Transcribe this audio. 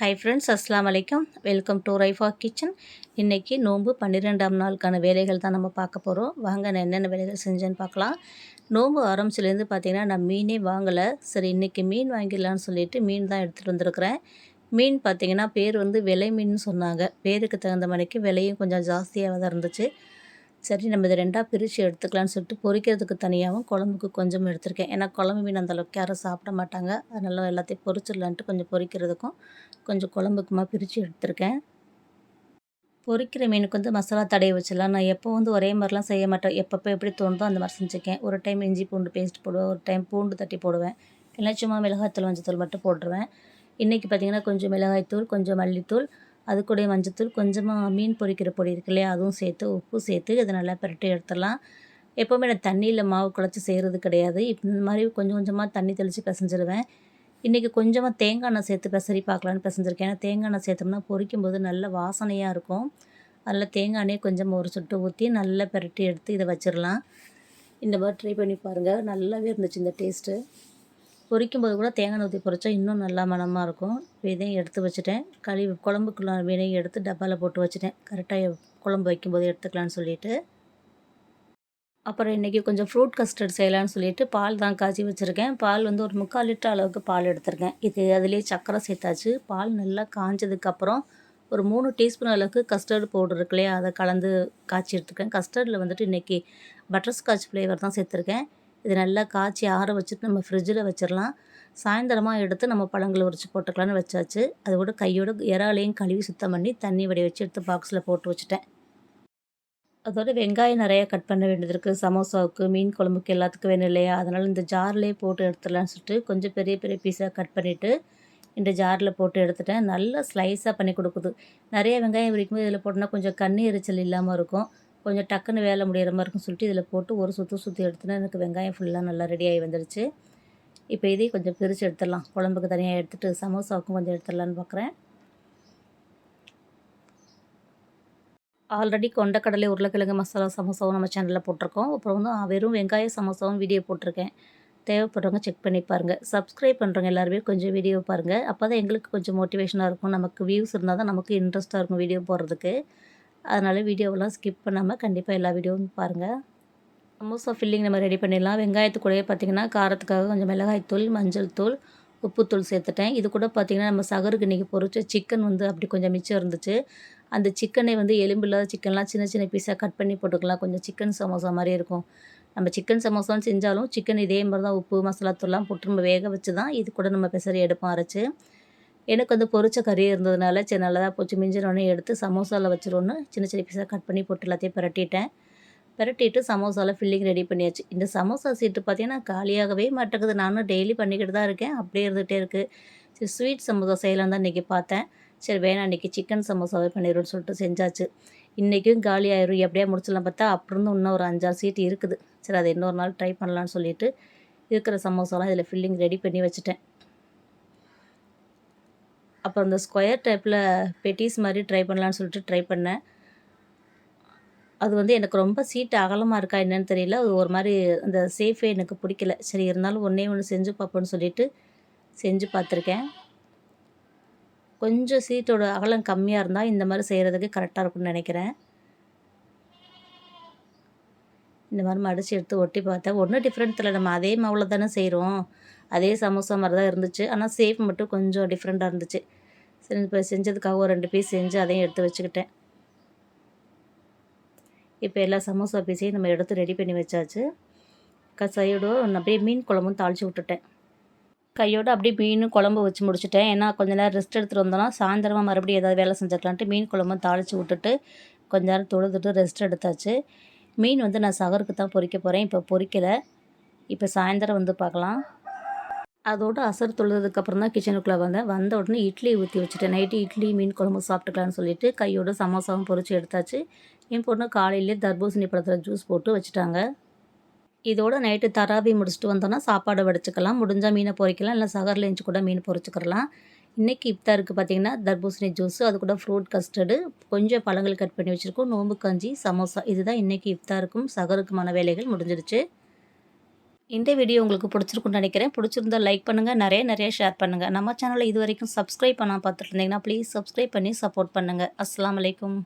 Hi friends அஸ்லாம் வலைக்கம் welcome to Raifa kitchen இன்றைக்கி நோன்பு பன்னிரெண்டாம் நாளுக்கான வேலைகள் தான் நம்ம பார்க்க போகிறோம் வாங்க நான் என்னென்ன வேலைகள் செஞ்சேன்னு பார்க்கலாம். நோன்பு ஆரம்பிச்சிலேருந்து பார்த்தீங்கன்னா நான் மீனே வாங்கலை. சரி இன்றைக்கி மீன் வாங்கிடலான்னு சொல்லிட்டு மீன் தான் எடுத்துகிட்டு வந்திருக்கிறேன். மீன் பார்த்திங்கன்னா பேர் வந்து விலை மீன் சொன்னாங்க. பேருக்கு தகுந்த மணிக்கு விலையும் கொஞ்சம் ஜாஸ்தியாக தான் இருந்துச்சு. சரி நம்ம இதை ரெண்டாக பிரித்து எடுத்துக்கலான்னு சொல்லிட்டு பொரிக்கிறதுக்கு தனியாகவும் குழம்புக்கு கொஞ்சம் எடுத்திருக்கேன். ஏன்னா குழம்பு மீன் அந்தளவுக்கு யாரும் சாப்பிட மாட்டாங்க. அதனால எல்லாத்தையும் பொரிச்சிடலான்ட்டு கொஞ்சம் பொரிக்கிறதுக்கும் கொஞ்சம் குழம்புக்குமா பிரித்து எடுத்திருக்கேன். பொரிக்கிற மீனுக்கு வந்து மசாலா தடையை வச்சிடலாம். நான் எப்போ வந்து ஒரே மாதிரிலாம் செய்ய மாட்டேன். எப்பப்போ எப்படி தோணுதோ அந்த மாதிரி செஞ்சுக்கேன் ஒரு டைம் இஞ்சி பூண்டு பேஸ்ட் போடுவேன். ஒரு டைம் பூண்டு தட்டி போடுவேன். இல்லை சும்மா மிளகாய்த்தூள் மஞ்சத்தூள் மட்டும் போட்டுருவேன். இன்றைக்கி பார்த்திங்கன்னா கொஞ்சம் மிளகாய்த்தூள் கொஞ்சம் மல்லித்தூள் அது கூட மஞ்சத்தூள் கொஞ்சமாக மீன் பொரிக்கிற பொடி இருக்கு இல்லையா அதுவும் சேர்த்து உப்பு சேர்த்து இதை நல்லா பரட்டி எடுத்துடலாம். எப்போவுமே நான் தண்ணியில் மாவு குழச்சி செய்கிறது கிடையாது. இந்த மாதிரி கொஞ்சம் கொஞ்சமாக தண்ணி தெளித்து பிசைஞ்சிருவேன். இன்றைக்கி கொஞ்சமாக தேங்காய் எண்ணெய் சேர்த்து பெசரி பார்க்கலான்னு பிசைஞ்சிருக்கேன். ஏன்னா தேங்காய் எண்ணெய் சேர்த்தோம்னா பொரிக்கும் போது நல்ல வாசனையாக இருக்கும். அதில் தேங்காய் எண்ணெய் கொஞ்சம் ஒரு சுட்டு ஊற்றி நல்லா பிரட்டி எடுத்து இதை வச்சிடலாம். இந்த மாதிரி ட்ரை பண்ணி பாருங்கள் நல்லாவே இருந்துச்சு இந்த டேஸ்ட்டு பொரிக்கும் போது கூட தேங்காய் ஊற்றி பொரிச்சா இன்னும் நல்லா மணமாக இருக்கும். இதையும் எடுத்து வச்சுட்டேன். கழுவி குழம்புக்குள்ள வினையும் எடுத்து டப்பாவில் போட்டு வச்சுட்டேன். கரெக்டாக குழம்பு வைக்கும்போது எடுத்துக்கலான்னு சொல்லிட்டு. அப்புறம் இன்றைக்கி கொஞ்சம் ஃப்ரூட் கஸ்டர்ட் செய்யலான்னு சொல்லிட்டு பால் தான் காய்ச்சி வச்சுருக்கேன். பால் வந்து ஒரு முக்கால் லிட்டர் அளவுக்கு பால் எடுத்திருக்கேன். இது அதுலேயே சக்கரை சேர்த்தாச்சு. பால் நல்லா காஞ்சதுக்கப்புறம் ஒரு மூணு டீஸ்பூன் அளவுக்கு கஸ்டர்டு பவுடர் இருக்கு இல்லையா? அதை கலந்து காய்ச்சி எடுத்துருக்கேன் கஸ்டர்டில் வந்துட்டு இன்றைக்கி பட்டர்ஸ்காட்ச் ஃப்ளேவர் தான் சேர்த்துருக்கேன். இது நல்லா காய்ச்சி ஆற வச்சுட்டு நம்ம ஃப்ரிட்ஜில் வச்சிடலாம் சாயந்தரமாக எடுத்து நம்ம பழங்களை உரிச்சு போட்டுக்கலான்னு வச்சாச்சு. அது கூட கையோட இறாலையும் கழுவி சுத்தம் பண்ணி தண்ணி வடி வச்சு எடுத்து பாக்ஸில் போட்டு வச்சுட்டேன். அதோட வெங்காயம் நிறையா கட் பண்ண வேண்டியது இருக்குது சமோசாவுக்கு மீன் குழம்புக்கு எல்லாத்துக்கும் வேணும் இல்லையா? அதனால் இந்த ஜார்லேயே போட்டு எடுத்துடலான்னு சொல்லிட்டு கொஞ்சம் பெரிய பெரிய பீஸாக கட் பண்ணிவிட்டு இந்த ஜாரில் போட்டு எடுத்துட்டேன். நல்லா ஸ்லைஸாக பண்ணி கொடுக்குது. நிறைய வெங்காயம் பிடிக்கும்போது இதில் போட்டோன்னா கொஞ்சம் கண்ணி எரிச்சல் இல்லாமல் இருக்கும். கொஞ்சம் டக்குன்னு வேலை முடிகிற மாதிரி இருக்குன்னு சொல்லிட்டு இதில் போட்டு ஒரு சுற்றி சுற்றி எடுத்துனா எனக்கு வெங்காயம் ஃபுல்லாக நல்லா ரெடியாகி வந்துடுச்சு இப்போ இதையும் கொஞ்சம் பிரித்து எடுத்துடலாம். குழம்புக்கு தனியாக எடுத்துகிட்டு சமோசாவுக்கும் கொஞ்சம் எடுத்துடலான்னு பார்க்குறேன். ஆல்ரெடி கொண்டக்கடலை உருளைக்கிழங்கு மசாலா சமோசாவும் நம்ம சேனலில் போட்டிருக்கோம். அப்புறம் வந்து வெறும் வெங்காய சமோசாவும் வீடியோ போட்டிருக்கேன். தேவைப்படுறவங்க செக் பண்ணி பாருங்கள் சப்ஸ்கிரைப் பண்ணுறவங்க எல்லாருமே கொஞ்சம் வீடியோ பாருங்கள் அப்போ தான் எங்களுக்கு கொஞ்சம் மோட்டிவேஷனாக இருக்கும். நமக்கு வியூஸ் இருந்தால் தான் நமக்கு இன்ட்ரெஸ்ட்டாக இருக்கும் வீடியோ போடுறதுக்கு. அதனால் வீடியோவெல்லாம் ஸ்கிப் பண்ணாமல் கண்டிப்பாக எல்லா வீடியோவும் பாருங்கள் சமோசா ஃபில்லிங் நம்ம ரெடி பண்ணிடலாம். வெங்காயத்து கூடயே பார்த்திங்கன்னா காரத்துக்காக கொஞ்சம் மிளகாய் தூள் மஞ்சள் தூள் உப்புத்தூள் சேர்த்துட்டேன். இது கூட பார்த்திங்கன்னா நம்ம சகருக்கு இன்றைக்கி பொறிச்ச சிக்கன் வந்து அப்படி கொஞ்சம் மிச்சம் இருந்துச்சு. அந்த சிக்கனை வந்து எலும்பு இல்லாத சிக்கன்லாம் சின்ன சின்ன பீஸாக கட் பண்ணி போட்டுக்கலாம். கொஞ்சம் சிக்கன் சமோசா மாதிரி இருக்கும். நம்ம சிக்கன் சமோசான்னு செஞ்சாலும் சிக்கன் இதே மாதிரி தான் உப்பு மசாலா தூள்லாம் போட்டு நம்ம வேக வச்சு தான் இது கூட நம்ம பெசரி எடுப்போம் அரைச்சி. எனக்கு வந்து பொரிச்ச கறி இருந்ததுனால சரி நல்லதாக போச்சு. மிஞ்சினோடனே எடுத்து சமோசாவில் வச்சிருவோன்னு சின்ன சின்ன பீஸாக கட் பண்ணி போட்டு எல்லாத்தையும் பரட்டிட்டேன். பரட்டிட்டு சமோசாவில் ஃபில்லிங் ரெடி பண்ணியாச்சு. இந்த சமோசா சீட்டு பார்த்தீங்கன்னா காலியாகவே மாட்டேங்குது. நானும் டெய்லி பண்ணிக்கிட்டு தான் இருக்கேன். அப்படியே இருந்துகிட்டே இருக்குது சரி ஸ்வீட் சமோசா செய்யலாம் தான் இன்றைக்கி பார்த்தேன். சரி வேணாம் இன்றைக்கி சிக்கன் சமோசாவே பண்ணிடுன்னு சொல்லிட்டு செஞ்சாச்சு. இன்றைக்கும் காலி ஆயிரும். எப்படியா முடிச்சிடலாம் பார்த்தா அப்புறம் இன்னும் ஒரு அஞ்சாறு சீட்டு இருக்குது. சரி அதை இன்னொரு நாள் ட்ரை பண்ணலான்னு சொல்லிட்டு இருக்கிற சமோசாலாம் இதில் ஃபில்லிங் ரெடி பண்ணி வச்சுட்டேன். அப்புறம் அந்த ஸ்கொயர் டைப்பில் பெட்டிஸ் மாதிரி ட்ரை பண்ணலான்னு சொல்லிட்டு ட்ரை பண்ணேன். அது வந்து எனக்கு ரொம்ப சீட்டு அகலமாக இருக்கா என்னன்னு தெரியல. அது ஒரு மாதிரி அந்த சேஃபே எனக்கு பிடிக்கல. சரி இருந்தாலும் ஒன்றே ஒன்று செஞ்சு பார்ப்போன்னு சொல்லிட்டு செஞ்சு பார்த்துருக்கேன். கொஞ்சம் சீட்டோட அகலம் கம்மியாக இருந்தால் இந்த மாதிரி செய்கிறதுக்கு கரெக்டாக இருக்கும்னு நினைக்கிறேன். இந்த மாதிரி மடித்து எடுத்து ஒட்டி பார்த்தேன். ஒன்றும் டிஃப்ரெண்ட் இல்லை நம்ம அதே மாவில் தானே செய்கிறோம் அதே சமோசா மாதிரி தான் இருந்துச்சு. ஆனால் சேஃப் மட்டும் கொஞ்சம் டிஃப்ரெண்ட்டாக இருந்துச்சு. சரி இப்போ செஞ்சதுக்காக ஒரு ரெண்டு பீஸ் செஞ்சு அதையும் எடுத்து வச்சுக்கிட்டேன். இப்போ எல்லா சமோசா பீஸையும் நம்ம எடுத்து ரெடி பண்ணி வச்சாச்சு. க சைடோ அப்படியே மீன் குழம்பும் தாளித்து விட்டுட்டேன். கையோடு அப்படியே மீன் குழம்பு வச்சு முடிச்சுட்டேன். ஏன்னா கொஞ்ச நேரம் ரெஸ்ட் எடுத்துகிட்டு வந்தோம்னா சாயந்தரமாக மறுபடியும் ஏதாவது வேலை செஞ்சுக்கலான்ட்டு மீன் குழம்பும் தாளித்து விட்டுட்டு கொஞ்ச நேரம் தொழுதுட்டு ரெஸ்ட் எடுத்தாச்சு. மீன் வந்து நான் சகருக்கு தான் பொறிக்க போகிறேன் இப்போ பொறிக்கலை. இப்போ சாயந்தரம் வந்து பார்க்கலாம். அதோடு அசர் தொழுதுக்கப்புறம் தான் கிச்சனுக்குள்ளே வந்தேன். வந்த உடனே இட்லி ஊற்றி வச்சுட்டேன். நைட்டு இட்லி மீன் குழம்பு சாப்பிட்டுக்கலான்னு சொல்லிட்டு கையோட சமோசாவும் பொறிச்சு எடுத்தாச்சு. என் பொண்ணு காலையிலே தர்பூசணி பழத்தில் ஜூஸ் போட்டு வச்சுட்டாங்க. இதோட நைட்டு தராவி முடிச்சுட்டு வந்தோன்னா சாப்பாடு வடிச்சுக்கலாம். முடிஞ்சால் மீனை பொறிக்கலாம். இல்லை சகர் லஞ்ச் கூட மீன் பொறிச்சுக்கலாம் இன்றைக்கி இஃப்தாருக்கு பார்த்திங்கன்னா தர்பூசணி ஜூஸு அது கூட ஃப்ரூட் கஸ்டர்டு கொஞ்சம் பழங்கள் கட் பண்ணி வச்சுருக்கோம். நோம்பு கஞ்சி சமோசா. இதுதான் இன்றைக்கி இஃப்தாருக்கும் சகருக்குமான வேலைகள் முடிஞ்சிடுச்சு. இந்த வீடியோ உங்களுக்கு பிடிச்சிருக்குன்னு நினைக்கிறேன். பிடிச்சிருந்தா லைக் பண்ணுங்கள் நிறைய நிறைய ஷேர் பண்ணுங்கள் நம்ம சேனலை இது வரைக்கும் சப்ஸ்கிரைப் பண்ணால் பார்த்துட்டு இருந்தீங்கன்னா ப்ளீஸ் சப்ஸ்கிரைப் பண்ணி சப்போர்ட் பண்ணுங்கள் அஸ்லாம் வலைக்கம்